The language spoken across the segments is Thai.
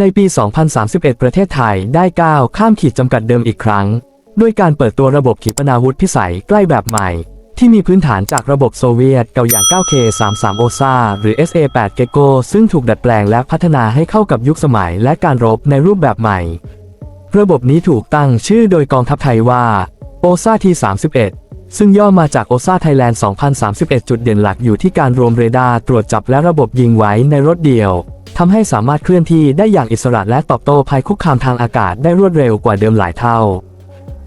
ในปี 2031 ประเทศไทยได้ก้าวข้ามขีดจำกัดเดิมอีกครั้ง ด้วยการเปิดตัวระบบขีปนาวุธพิสัยใกล้แบบใหม่ ที่มีพื้นฐานจากระบบโซเวียตเก่าอย่าง 9K33 OSA หรือ SA8 Gecko ซึ่งถูกดัดแปลงและพัฒนาให้เข้ากับยุคสมัยและการรบในรูปแบบใหม่ ระบบนี้ถูกตั้งชื่อโดยกองทัพไทยว่า OSA T31 ซึ่งย่อมาจาก OSA Thailand 2031 จุดเด่นหลักอยู่ที่การรวมเรดาร์ตรวจจับและระบบยิงไว้ในรถเดียว ทำให้สามารถเคลื่อนที่ได้อย่างอิสระและตอบโต้ภัยคุกคามทางอากาศได้รวดเร็วกว่าเดิมหลายเท่า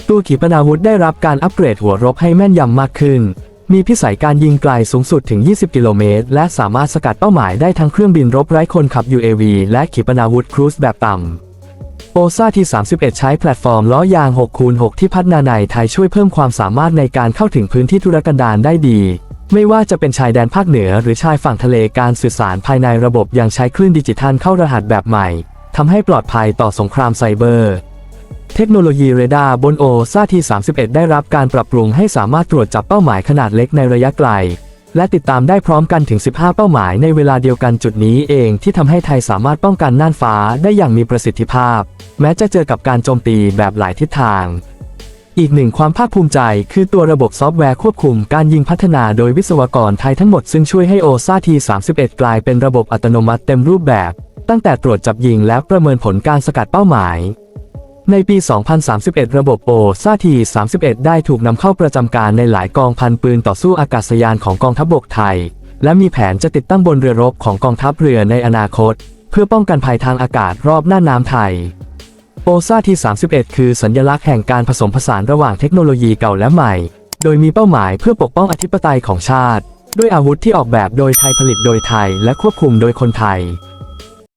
ตัวขีปนาวุธได้รับการอัปเกรดหัวรบให้แม่นยำมากขึ้น มีพิสัยการยิงไกลสูงสุดถึง 20 กิโลเมตร และสามารถสกัดเป้าหมายได้ทั้งเครื่องบินรบไร้คนขับ UAV และขีปนาวุธครูซแบบต่ำโอซาที่ 31 ใช้แพลตฟอร์มล้อยาง 6x6 ที่พัฒนาในไทยช่วยเพิ่มความสามารถในการเข้าถึงพื้นที่ธุรกันดารได้ดี ไม่ว่าจะเป็นชายแดนภาคเหนือหรือชายฝั่งทะเลการสื่อสารภายในระบบยังใช้คลื่นดิจิทัลเข้ารหัสแบบใหม่ทำให้ปลอดภัยต่อสงครามไซเบอร์ เทคโนโลยีเรดาร์บนโอซาที31 ได้รับการปรับปรุงให้สามารถตรวจจับเป้าหมายขนาดเล็กในระยะไกล และติดตามได้พร้อมกันถึง 15 เป้าหมายในเวลาเดียวกันจุดนี้เองที่ทำให้ไทยสามารถป้องกันน่านฟ้าได้อย่างมีประสิทธิภาพ แม้จะเจอกับการโจมตีแบบหลายทิศทาง อีกหนึ่งความภาคภูมิใจ คือตัวระบบซอฟต์แวร์ควบคุมการยิงพัฒนาโดยวิศวกรไทยทั้งหมดซึ่งช่วยให้โอซาที31 กลายเป็นระบบอัตโนมัติเต็มรูปแบบ ตั้งแต่ตรวจจับยิงแล้วประเมินผลการสกัดเป้าหมาย ในปี 2031 ระบบโอซาที31 ได้ถูกนำเข้าประจำการในหลายกองพันปืนต่อสู้อากาศยานของกองทัพบกไทย และมีแผนจะติดตั้งบนเรือรบของกองทัพเรือในอนาคต เพื่อป้องกันภัยทางอากาศรอบหน้าน้ำไทย โอซาที่ 31 คือสัญลักษณ์แห่งการผสมผสานระหว่างเทคโนโลยีเก่าและใหม่ โดยมีเป้าหมายเพื่อปกป้องอธิปไตยของชาติ ด้วยอาวุธที่ออกแบบโดยไทยผลิตโดยไทยและควบคุมโดยคนไทย